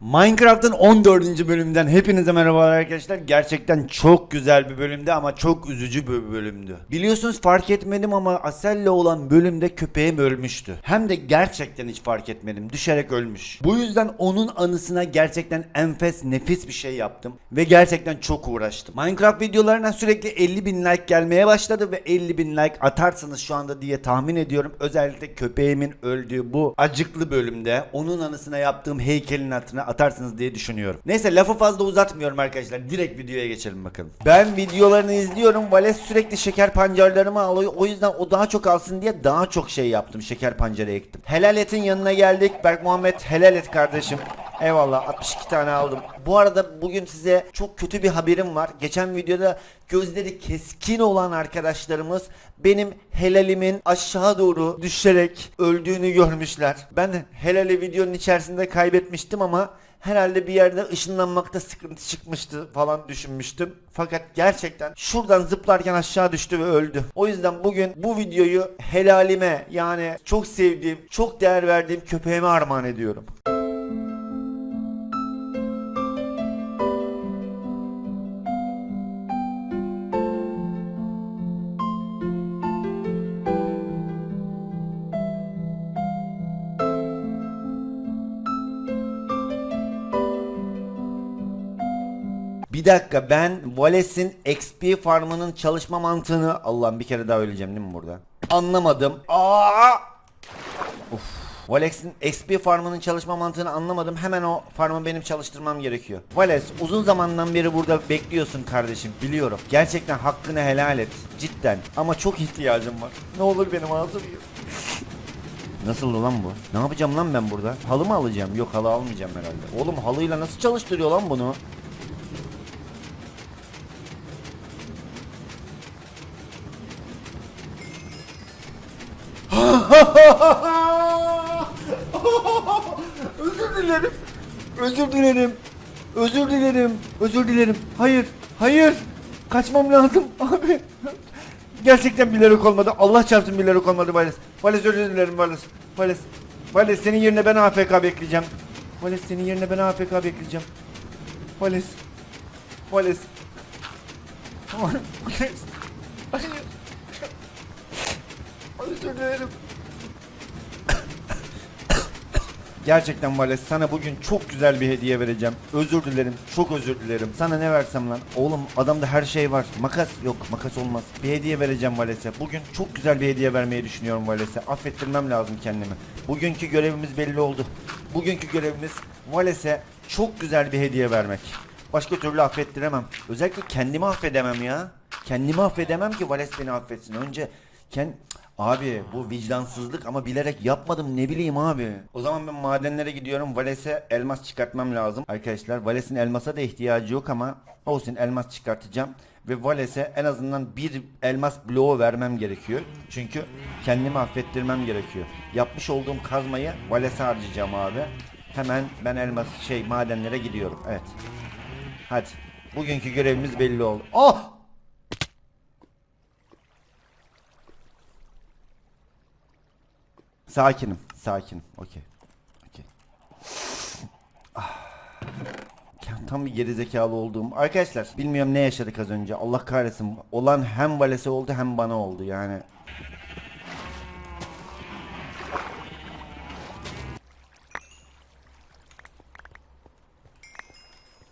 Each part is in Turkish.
Minecraft'ın 14. bölümünden hepinize merhabalar arkadaşlar. Gerçekten çok güzel bir bölümdü ama çok üzücü bir bölümdü. Biliyorsunuz fark etmedim ama Asel'le olan bölümde köpeğim ölmüştü. Hem de gerçekten hiç fark etmedim. Düşerek ölmüş. Bu yüzden onun anısına gerçekten enfes nefis bir şey yaptım. Ve gerçekten çok uğraştım. Minecraft videolarına sürekli 50 bin like gelmeye başladı ve 50 bin like atarsınız şu anda diye tahmin ediyorum. Özellikle köpeğimin öldüğü bu acıklı bölümde onun anısına yaptığım heykelin hatırına atarsınız diye düşünüyorum. Neyse lafı fazla uzatmıyorum arkadaşlar. Direkt videoya geçelim bakalım. Ben videolarını izliyorum. Vales sürekli şeker pancarlarımı alıyor. O yüzden o daha çok alsın diye daha çok şey yaptım. Şeker pancarı ektim. Helal etin yanına geldik. Berk Muhammed helal et kardeşim. Eyvallah 62 tane aldım. Bu arada bugün size çok kötü bir haberim var. Geçen videoda gözleri keskin olan arkadaşlarımız benim helalimin aşağı doğru düşerek öldüğünü görmüşler. Ben helali videonun içerisinde kaybetmiştim ama herhalde bir yerde ışınlanmakta sıkıntı çıkmıştı falan düşünmüştüm. Fakat gerçekten şuradan zıplarken aşağı düştü ve öldü. O yüzden bugün bu videoyu helalime yani çok sevdiğim, çok değer verdiğim köpeğime armağan ediyorum. Dakika ben Vales'in XP farmının çalışma mantığını Allah'ım bir kere daha öleceğim değil mi burada? Anlamadım. Aa! Uf. Vales'in XP farmının çalışma mantığını anlamadım. Hemen o farmı benim çalıştırmam gerekiyor. Vales uzun zamandan beri burada bekliyorsun kardeşim biliyorum. Gerçekten hakkını helal et. Cidden. Ama çok ihtiyacım var. Ne olur benim ağzım. Nasıl lan bu? Ne yapacağım lan ben burada? Halı mı alacağım? Yok halı almayacağım herhalde. Oğlum halıyla nasıl çalıştırıyor lan bunu? Özür dilerim. Özür dilerim. Özür dilerim. Özür dilerim. Hayır. Hayır. Kaçmam lazım abi. Gerçekten bilerek olmadı. Allah çarpsın bilerek olmadı Vales. Vales özür dilerim Vales. Vales. Vales senin yerine ben AFK bekleyeceğim. Vales senin yerine ben AFK bekleyeceğim. Vales. Vales. Vales. Hayır. Özür dilerim. Gerçekten Vales sana bugün çok güzel bir hediye vereceğim. Özür dilerim. Çok özür dilerim. Sana ne versem lan? Oğlum adamda her şey var. Makas yok. Makas olmaz. Bir hediye vereceğim Vales'e. Bugün çok güzel bir hediye vermeyi düşünüyorum Vales'e. Affettirmem lazım kendimi. Bugünkü görevimiz belli oldu. Bugünkü görevimiz Vales'e çok güzel bir hediye vermek. Başka türlü affettiremem. Özellikle kendimi affedemem ya. Kendimi affedemem ki Vales beni affetsin. Önce kend... Abi bu vicdansızlık ama bilerek yapmadım ne bileyim abi. O zaman ben madenlere gidiyorum. Vales'e elmas çıkartmam lazım. Arkadaşlar Vales'in elmasa da ihtiyacı yok ama olsun elmas çıkartacağım. Ve Vales'e en azından bir elmas bloğu vermem gerekiyor. Çünkü kendimi affettirmem gerekiyor. Yapmış olduğum kazmayı Vales'e harcayacağım abi. Hemen ben elmas şey madenlere gidiyorum. Evet. Hadi. Bugünkü görevimiz belli oldu. Oh! Sakinim, sakinim. Okey. Okey. Ah. Tam bir gerizekalı olduğum. Arkadaşlar bilmiyorum ne yaşadık az önce. Allah kahretsin. Olan hem Vales'e oldu hem bana oldu yani.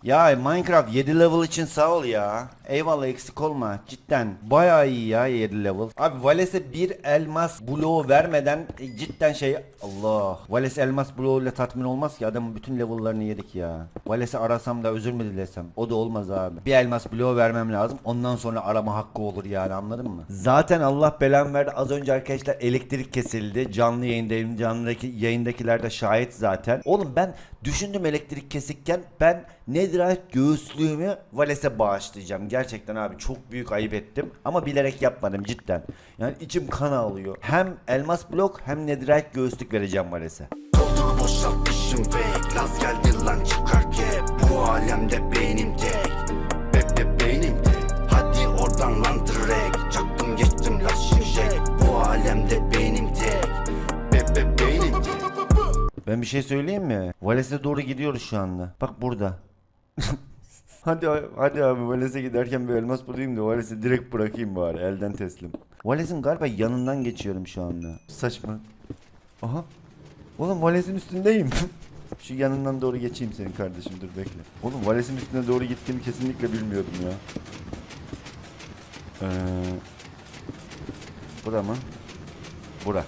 Ya Minecraft 7 level için sağ ol ya. Eyvallah eksik olma. Cidden bayağı iyi ya 7 level. Abi Vales'e bir elmas bloğu vermeden e, cidden şey Allah. Vales elmas bloğuyla tatmin olmaz ki adamın bütün level'larını yedik ya. Vales'i arasam da özür mü dilesem? O da olmaz abi. Bir elmas bloğu vermem lazım. Ondan sonra arama hakkı olur yani anladın mı? Zaten Allah belamı verdi. Az önce arkadaşlar elektrik kesildi. Canlı yayındayım. Canlı yayındakiler de şahit zaten. Oğlum ben düşündüm elektrik kesikken ben Netherite göğüslüğümü Vales'e bağışlayacağım. Gerçekten abi çok büyük ayıp ettim. Ama bilerek yapmadım cidden. Yani içim kan ağlıyor. Hem elmas blok hem Netherite göğüslük vereceğim Vales'e. Koltuğu boşaltmışım fake Laz geldi lan çıkar kep Bu alemde beynim tek Be be beynim tek Hadi oradan lan direkt Çaktım geçtim laz şimşek Bu alemde beynim tek Be be beynim tek Ben bir şey söyleyeyim mi? Vales'e doğru gidiyoruz şu anda. Bak burada. hadi hadi abi Vales'e giderken bir elmas bulayım da Vales'i direkt bırakayım bari elden teslim. Vales'in galiba yanından geçiyorum şu anda. Saçma. Aha. Oğlum Vales'in üstündeyim. şu yanından doğru geçeyim senin kardeşim dur bekle. Oğlum Vales'in üstüne doğru gittiğimi kesinlikle bilmiyordum ya. Ee, bura mı? Bura.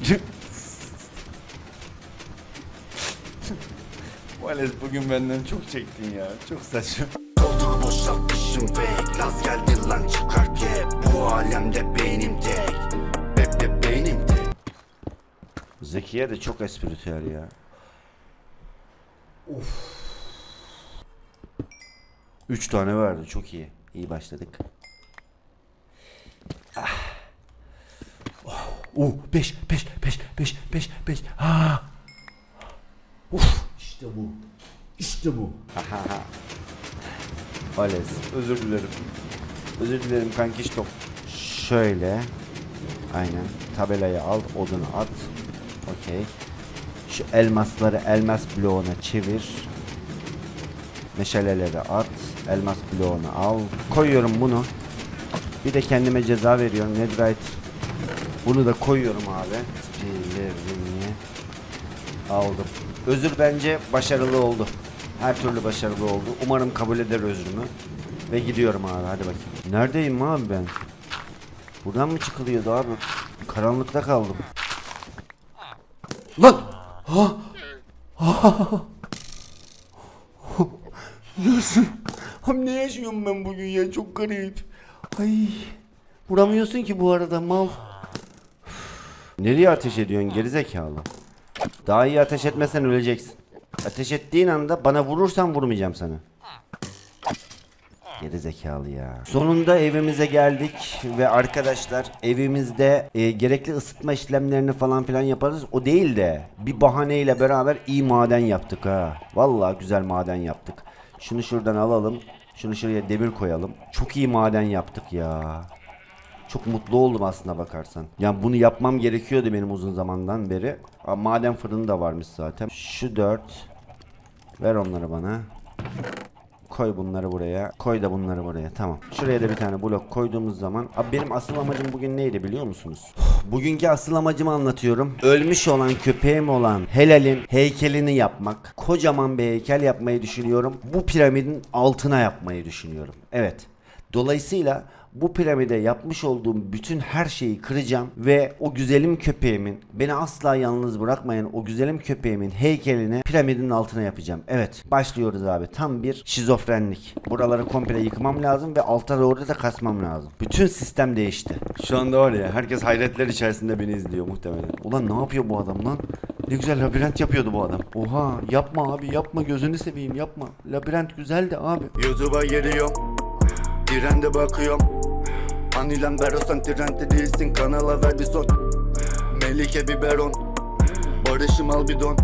Vales bugün benden çok çektin ya. Çok saçma. Doldur boşaltmışım pek Laz geldi lan çıkar kep Bu alemde benim tek Be be benim tek Zekiye de çok espritüel ya. Of. Üç tane verdi. Çok iyi. İyi başladık. Ah. Oh. Uh, beş, beş, beş, beş, beş, beş. Ah. Uf. İşte bu. İşte bu. Vales. Özür dilerim. Özür dilerim kankiştom. Şöyle. Aynen. Tabelayı al, odunu at. Okey. Şu elmasları elmas bloğuna çevir. Meşaleleri at. Elmas bloğunu al. Koyuyorum bunu. Bir de kendime ceza veriyorum. Netherite. Bunu da koyuyorum abi. Spilerini aldım. Özür bence başarılı oldu. Her türlü başarılı oldu. Umarım kabul eder özrümü. Ve gidiyorum abi hadi bakayım. Neredeyim abi ben? Buradan mı çıkılıyordu abi? Karanlıkta kaldım. Lan! Ha! Ha! Nasıl? Abi ne yaşıyorum ben bugün ya? Çok garip. Ay. Vuramıyorsun ki bu arada mal. Nereye ateş ediyorsun gerizekalı? Daha iyi ateş etmesen öleceksin. Ateş ettiğin anda bana vurursan vurmayacağım sana. Geri zekalı ya. Sonunda evimize geldik ve arkadaşlar evimizde e, gerekli ısıtma işlemlerini falan filan yaparız. O değil de bir bahaneyle beraber iyi maden yaptık ha. Vallahi güzel maden yaptık. Şunu şuradan alalım. Şunu şuraya demir koyalım. Çok iyi maden yaptık ya. Çok mutlu oldum aslına bakarsan. Yani bunu yapmam gerekiyordu benim uzun zamandan beri. Ama maden fırını da varmış zaten. Şu dört. Ver onları bana. Koy bunları buraya. Koy da bunları buraya. Tamam. Şuraya da bir tane blok koyduğumuz zaman. Abi benim asıl amacım bugün neydi biliyor musunuz? Bugünkü asıl amacımı anlatıyorum. Ölmüş olan köpeğim olan Helal'in heykelini yapmak. Kocaman bir heykel yapmayı düşünüyorum. Bu piramidin altına yapmayı düşünüyorum. Evet. Dolayısıyla bu piramide yapmış olduğum bütün her şeyi kıracağım ve o güzelim köpeğimin beni asla yalnız bırakmayan o güzelim köpeğimin heykelini piramidin altına yapacağım. Evet başlıyoruz abi tam bir şizofrenlik. Buraları komple yıkmam lazım ve alta doğru da kasmam lazım. Bütün sistem değişti. Şu anda var ya herkes hayretler içerisinde beni izliyor muhtemelen. Ulan ne yapıyor bu adam lan? Ne güzel labirent yapıyordu bu adam. Oha yapma abi yapma gözünü seveyim yapma. Labirent güzeldi abi. YouTube'a giriyorum Trende bakıyorum Anilem Berosan trende değilsin kanala ver bir son Melike biberon Barış'ım al bidon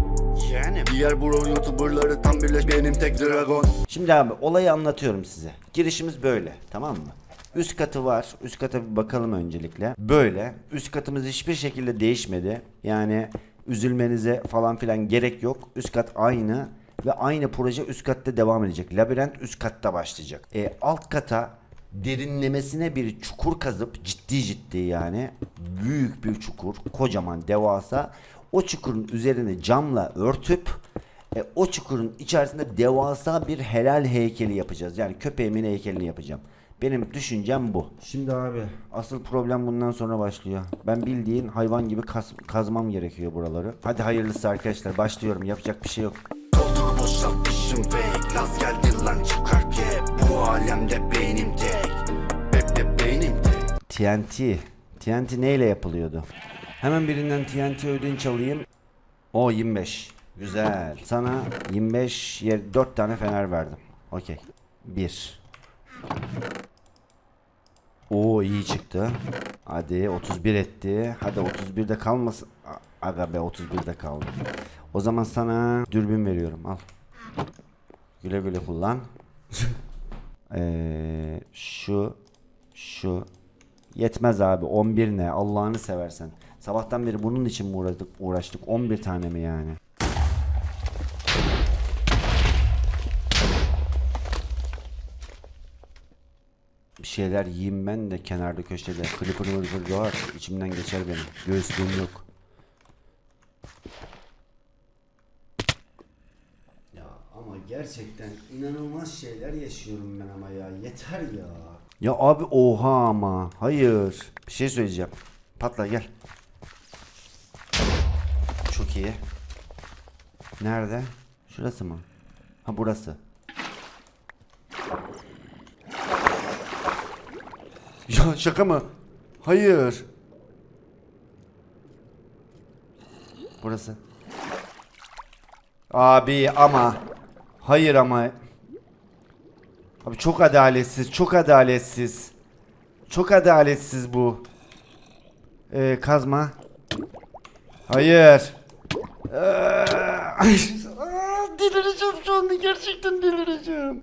Yani Diğer bro youtuberları tam birleş benim tek dragon Şimdi abi olayı anlatıyorum size. Girişimiz böyle tamam mı? Üst katı var. Üst kata bir bakalım öncelikle. Böyle. Üst katımız hiçbir şekilde değişmedi. Yani üzülmenize falan filan gerek yok. Üst kat aynı ve aynı proje üst katta devam edecek. Labirent üst katta başlayacak. E, alt kata derinlemesine bir çukur kazıp ciddi ciddi yani büyük bir çukur kocaman devasa o çukurun üzerine camla örtüp e, o çukurun içerisinde devasa bir helal heykeli yapacağız. Yani köpeğimin heykelini yapacağım. Benim düşüncem bu. Şimdi abi asıl problem bundan sonra başlıyor. Ben bildiğin hayvan gibi kaz- kazmam gerekiyor buraları. Hadi hayırlısı arkadaşlar başlıyorum. Yapacak bir şey yok. Doldur boşaltmışım pek Laz geldi lan kep Bu alemde benim tek Be be benim tek TNT. TNT neyle yapılıyordu? Hemen birinden TNT ödünç alayım. O 25. Güzel. Sana 25 yer 4 tane fener verdim. Okey. 1. Oo iyi çıktı. Hadi 31 etti. Hadi 31'de kalmasın. Aga be 31'de kaldı. O zaman sana dürbün veriyorum. Al. Güle güle kullan. Ee, şu şu yetmez abi 11 ne Allah'ını seversen. Sabahtan beri bunun için mi uğraştık? Uğraştık 11 tane mi yani? Bir şeyler yiyeyim ben de kenarda köşede. Clipper mırpır doğar. içimden geçer benim. Göğüslüğüm yok. Ya ama gerçekten inanılmaz şeyler yaşıyorum ben ama ya. Yeter ya. Ya abi oha ama. Hayır. Bir şey söyleyeceğim. Patla gel. Çok iyi. Nerede? Şurası mı? Ha burası. Ya şaka mı? Hayır. Burası. Abi ama. Hayır ama. Abi çok adaletsiz, çok adaletsiz. Çok bu. Ee, kazma. Hayır. Ee, delireceğim şu anda gerçekten delireceğim.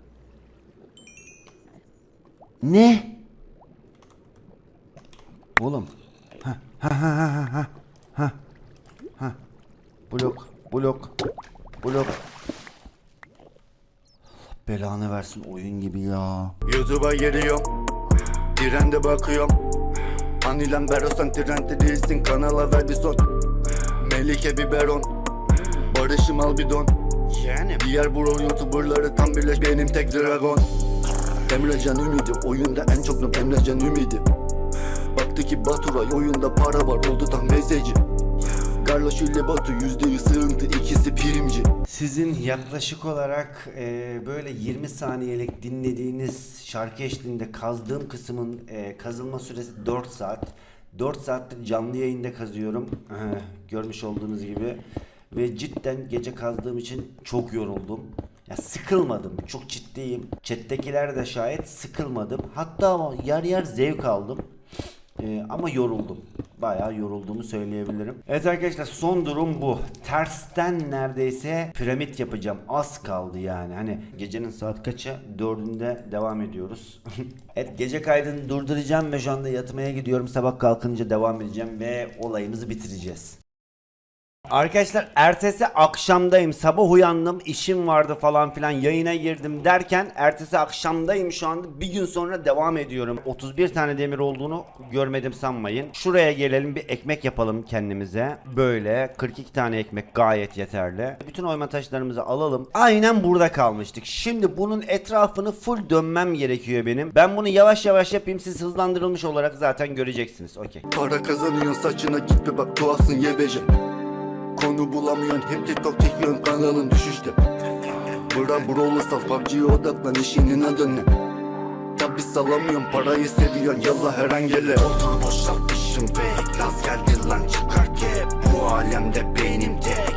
Ne? Oğlum. Ha ha ha ha ha ha. Blok, blok, blok. Belanı versin oyun gibi ya. YouTube'a giriyorum Trende bakıyorum. Anilem Berosan trende değilsin. Kanala ver bir son. Melike biberon. Barış'ım al bidon Yani. Diğer bro youtuberları tam birleş benim tek dragon. Emrecan Ümidi oyunda en çok Emrecan Ümidi. Baktı ki Baturay oyunda para var oldu tam mesajı Garloş ile Batu yüzde yüz sığıntı ikisi primci Sizin yaklaşık olarak e, böyle 20 saniyelik dinlediğiniz şarkı eşliğinde kazdığım kısmın e, kazılma süresi 4 saat. 4 saattir canlı yayında kazıyorum. Görmüş olduğunuz gibi. Ve cidden gece kazdığım için çok yoruldum. Ya sıkılmadım. Çok ciddiyim. Chat'tekiler de şayet sıkılmadım. Hatta yer yer zevk aldım. Ee, ama yoruldum. Bayağı yorulduğumu söyleyebilirim. Evet arkadaşlar son durum bu. Tersten neredeyse piramit yapacağım. Az kaldı yani. Hani gecenin saat kaçı? Dördünde devam ediyoruz. evet gece kaydını durduracağım ve şu anda yatmaya gidiyorum. Sabah kalkınca devam edeceğim ve olayımızı bitireceğiz. Arkadaşlar ertesi akşamdayım. Sabah uyandım, işim vardı falan filan yayına girdim derken ertesi akşamdayım şu anda. Bir gün sonra devam ediyorum. 31 tane demir olduğunu görmedim sanmayın. Şuraya gelelim bir ekmek yapalım kendimize. Böyle 42 tane ekmek gayet yeterli. Bütün oyma taşlarımızı alalım. Aynen burada kalmıştık. Şimdi bunun etrafını full dönmem gerekiyor benim. Ben bunu yavaş yavaş yapayım. Siz hızlandırılmış olarak zaten göreceksiniz. Okey. Para kazanıyorsun saçına git bir bak tuhafsın yebece Konu bulamıyorsun hep TikTok çekiyorsun kanalın düşüşte Bırak brawl'ı sal PUBG'ye odaklan işinin adı ne Tabi salamıyorsun parayı seviyorsun yallah her an gele Otur boşalt işim pek Laz geldi lan çıkar kep Bu alemde benim tek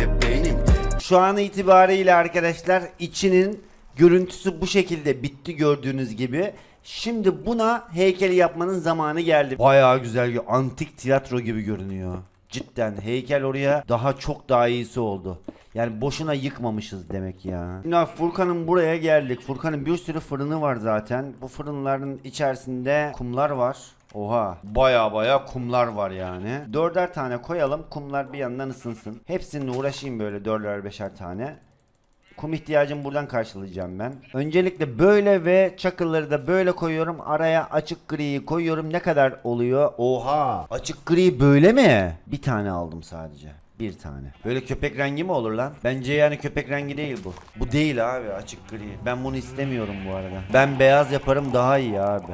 hep benim tek Şu an itibariyle arkadaşlar içinin görüntüsü bu şekilde bitti gördüğünüz gibi. Şimdi buna heykeli yapmanın zamanı geldi. Bayağı güzel, antik tiyatro gibi görünüyor. Cidden heykel oraya daha çok daha iyisi oldu. Yani boşuna yıkmamışız demek ya. Şimdi Furkan'ın buraya geldik. Furkan'ın bir sürü fırını var zaten. Bu fırınların içerisinde kumlar var. Oha baya baya kumlar var yani. Dörder tane koyalım kumlar bir yandan ısınsın. Hepsini uğraşayım böyle dörder beşer tane. Kum ihtiyacımı buradan karşılayacağım ben. Öncelikle böyle ve çakılları da böyle koyuyorum. Araya açık griyi koyuyorum. Ne kadar oluyor? Oha! Açık gri böyle mi? Bir tane aldım sadece. Bir tane. Böyle köpek rengi mi olur lan? Bence yani köpek rengi değil bu. Bu değil abi açık gri. Ben bunu istemiyorum bu arada. Ben beyaz yaparım daha iyi abi.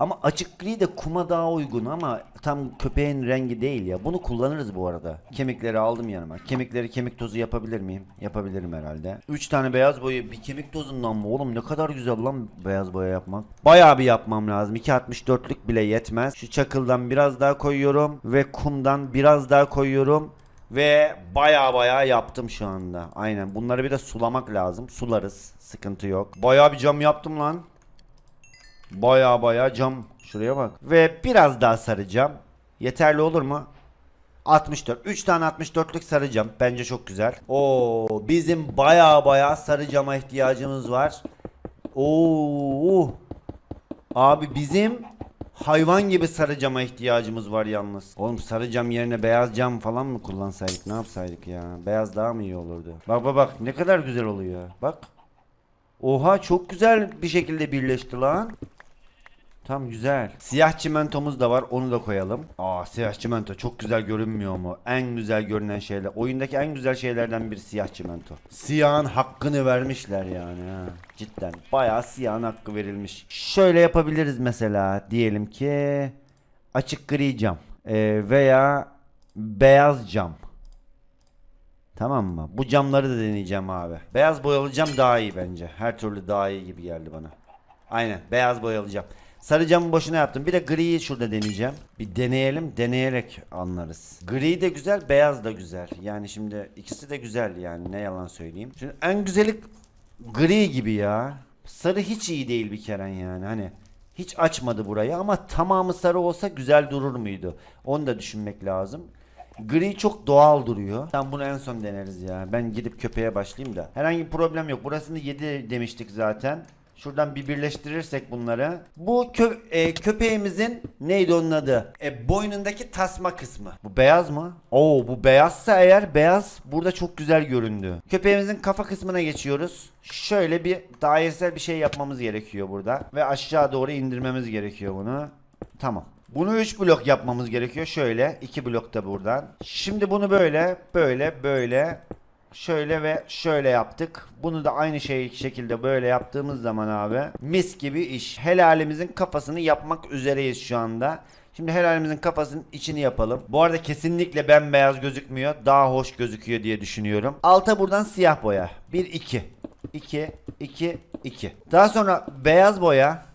Ama açık gri de kuma daha uygun ama tam köpeğin rengi değil ya. Bunu kullanırız bu arada. Kemikleri aldım yanıma. Kemikleri kemik tozu yapabilir miyim? Yapabilirim herhalde. 3 tane beyaz boya bir kemik tozundan mı? Oğlum ne kadar güzel lan beyaz boya yapmak. Bayağı bir yapmam lazım. 2.64'lük bile yetmez. Şu çakıldan biraz daha koyuyorum ve kumdan biraz daha koyuyorum. Ve baya baya yaptım şu anda. Aynen. Bunları bir de sulamak lazım. Sularız. Sıkıntı yok. Baya bir cam yaptım lan. Baya baya cam. Şuraya bak. Ve biraz daha saracağım. Yeterli olur mu? 64. 3 tane 64'lük saracağım. Bence çok güzel. Oo, bizim baya baya sarı cama ihtiyacımız var. Oo. Abi bizim hayvan gibi sarı cama ihtiyacımız var yalnız. Oğlum sarı cam yerine beyaz cam falan mı kullansaydık ne yapsaydık ya? Beyaz daha mı iyi olurdu? Bak bak bak ne kadar güzel oluyor. Bak. Oha çok güzel bir şekilde birleşti lan. Tam güzel. Siyah çimentomuz da var onu da koyalım. Aa siyah çimento çok güzel görünmüyor mu? En güzel görünen şeyler. Oyundaki en güzel şeylerden biri siyah çimento. Siyahın hakkını vermişler yani ha. Cidden bayağı siyahın hakkı verilmiş. Şöyle yapabiliriz mesela diyelim ki açık gri cam Ee, veya beyaz cam. Tamam mı? Bu camları da deneyeceğim abi. Beyaz boyalı cam daha iyi bence. Her türlü daha iyi gibi geldi bana. Aynen beyaz boyalı cam. Sarı camı boşuna yaptım. Bir de griyi şurada deneyeceğim. Bir deneyelim. Deneyerek anlarız. Gri de güzel, beyaz da güzel. Yani şimdi ikisi de güzel yani ne yalan söyleyeyim. Şimdi en güzeli gri gibi ya. Sarı hiç iyi değil bir kere yani. Hani hiç açmadı burayı ama tamamı sarı olsa güzel durur muydu? Onu da düşünmek lazım. Gri çok doğal duruyor. Tam bunu en son deneriz ya. Ben gidip köpeğe başlayayım da. Herhangi bir problem yok. Burasını 7 demiştik zaten. Şuradan bir birleştirirsek bunları. Bu kö- e, köpeğimizin neydi onun adı? E, boynundaki tasma kısmı. Bu beyaz mı? Oo bu beyazsa eğer beyaz burada çok güzel göründü. Köpeğimizin kafa kısmına geçiyoruz. Şöyle bir dairesel bir şey yapmamız gerekiyor burada. Ve aşağı doğru indirmemiz gerekiyor bunu. Tamam. Bunu 3 blok yapmamız gerekiyor. Şöyle 2 blok da buradan. Şimdi bunu böyle böyle böyle şöyle ve şöyle yaptık. Bunu da aynı şey şekilde böyle yaptığımız zaman abi mis gibi iş. Helalimizin kafasını yapmak üzereyiz şu anda. Şimdi helalimizin kafasının içini yapalım. Bu arada kesinlikle bembeyaz gözükmüyor. Daha hoş gözüküyor diye düşünüyorum. Alta buradan siyah boya. 1 2 2 2 2. Daha sonra beyaz boya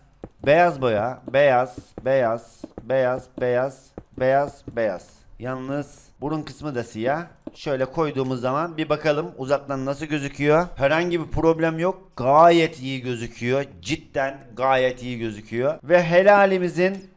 Beyaz boya, beyaz, beyaz, beyaz, beyaz, beyaz, beyaz. Yalnız burun kısmı da siyah. Şöyle koyduğumuz zaman bir bakalım uzaktan nasıl gözüküyor. Herhangi bir problem yok. Gayet iyi gözüküyor. Cidden gayet iyi gözüküyor. Ve helalimizin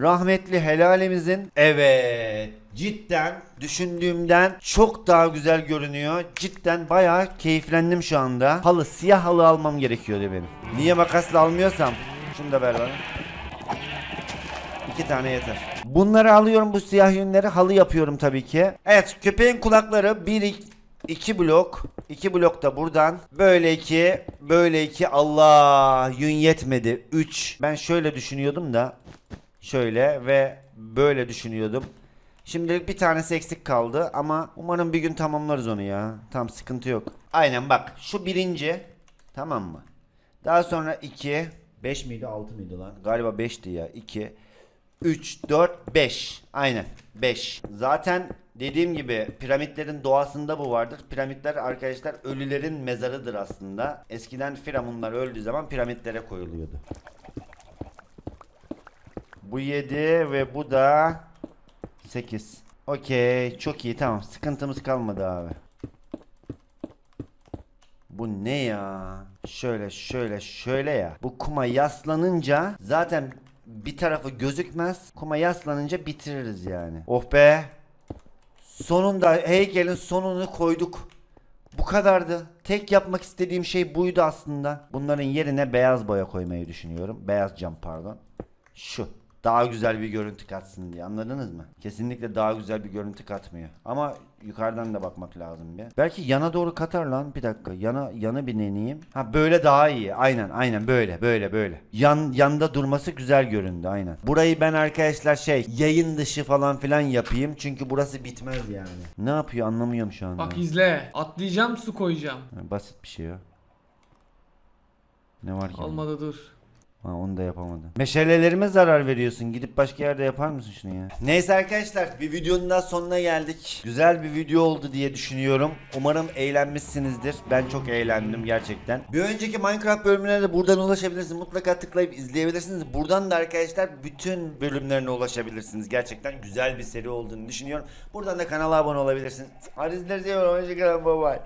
Rahmetli helalimizin evet cidden düşündüğümden çok daha güzel görünüyor. Cidden bayağı keyiflendim şu anda. Halı siyah halı almam gerekiyordu benim. Niye makasla almıyorsam şunu da ver bana. İki tane yeter. Bunları alıyorum bu siyah yünleri halı yapıyorum tabii ki. Evet köpeğin kulakları bir iki blok. iki blok da buradan. Böyle iki. Böyle iki. Allah yün yetmedi. Üç. Ben şöyle düşünüyordum da. Şöyle ve böyle düşünüyordum. Şimdilik bir tanesi eksik kaldı ama umarım bir gün tamamlarız onu ya. Tam sıkıntı yok. Aynen bak şu birinci. Tamam mı? Daha sonra 2. 5 miydi 6 mıydı lan? Galiba 5'ti ya. 2. 3, 4, 5. Aynen 5. Zaten dediğim gibi piramitlerin doğasında bu vardır. Piramitler arkadaşlar ölülerin mezarıdır aslında. Eskiden firavunlar öldüğü zaman piramitlere koyuluyordu. Bu 7 ve bu da 8. Okey çok iyi tamam sıkıntımız kalmadı abi. Bu ne ya? Şöyle şöyle şöyle ya. Bu kuma yaslanınca zaten bir tarafı gözükmez. Kuma yaslanınca bitiririz yani. Oh be. Sonunda heykelin sonunu koyduk. Bu kadardı. Tek yapmak istediğim şey buydu aslında. Bunların yerine beyaz boya koymayı düşünüyorum. Beyaz cam pardon. Şu. Daha güzel bir görüntü katsın diye anladınız mı? Kesinlikle daha güzel bir görüntü katmıyor. Ama yukarıdan da bakmak lazım bir. Belki yana doğru katar lan bir dakika. Yana yana bir deneyeyim. Ha böyle daha iyi. Aynen aynen böyle böyle böyle. Yan yanda durması güzel göründü aynen. Burayı ben arkadaşlar şey yayın dışı falan filan yapayım. Çünkü burası bitmez yani. Ne yapıyor anlamıyorum şu anda. Bak izle. Atlayacağım su koyacağım. Ha, Basit bir şey o. Ne var ki? Olmadı dur. Ha, onu da yapamadım. Meşalelerime zarar veriyorsun. Gidip başka yerde yapar mısın şunu ya? Neyse arkadaşlar bir videonun daha sonuna geldik. Güzel bir video oldu diye düşünüyorum. Umarım eğlenmişsinizdir. Ben çok eğlendim gerçekten. Bir önceki Minecraft bölümlerine de buradan ulaşabilirsiniz. Mutlaka tıklayıp izleyebilirsiniz. Buradan da arkadaşlar bütün bölümlerine ulaşabilirsiniz. Gerçekten güzel bir seri olduğunu düşünüyorum. Buradan da kanala abone olabilirsiniz. Hadi izleriz. Hoşçakalın. Bye bye.